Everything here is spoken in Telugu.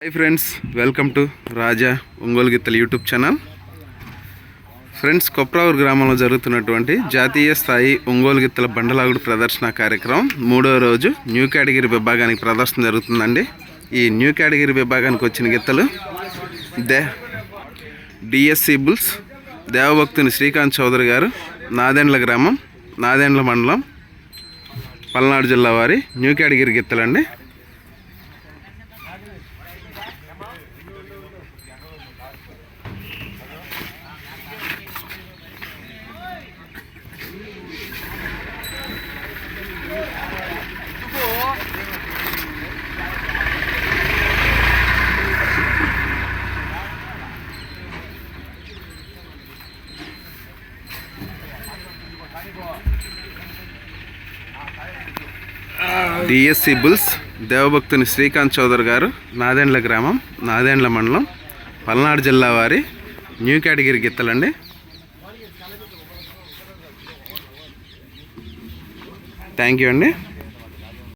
Hi friends welcome to Raja Ongole గిత్తల YouTube channel friends Kopravuru గ్రామంలో జరుగుతున్నటువంటి జాతీయ స్థాయి ఒంగోలు గిత్తల బండలాగుడు ప్రదర్శన కార్యక్రమం మూడో రోజు న్యూ కేటగిరీ విభాగానికి ప్రదర్శన జరుగుతుందండి. ఈ న్యూ కేటగిరీ విభాగానికి వచ్చిన గిత్తలు they DSC bulls Devabhaktuni Srikanth Chowdary గారు నాదెండ్ల గ్రామం నాదెండ్ల మండలం పల్నాడు జిల్లా వారి new category గిత్తలండి. DSC bulls Devabhaktuni Srikanth Chowdary గారు నాదెండ్ల గ్రామం నాదెండ్ల మండలం పల్నాడు జిల్లా వారి న్యూ కేటగిరీ గిత్తలండి. థ్యాంక్ యూ అండి.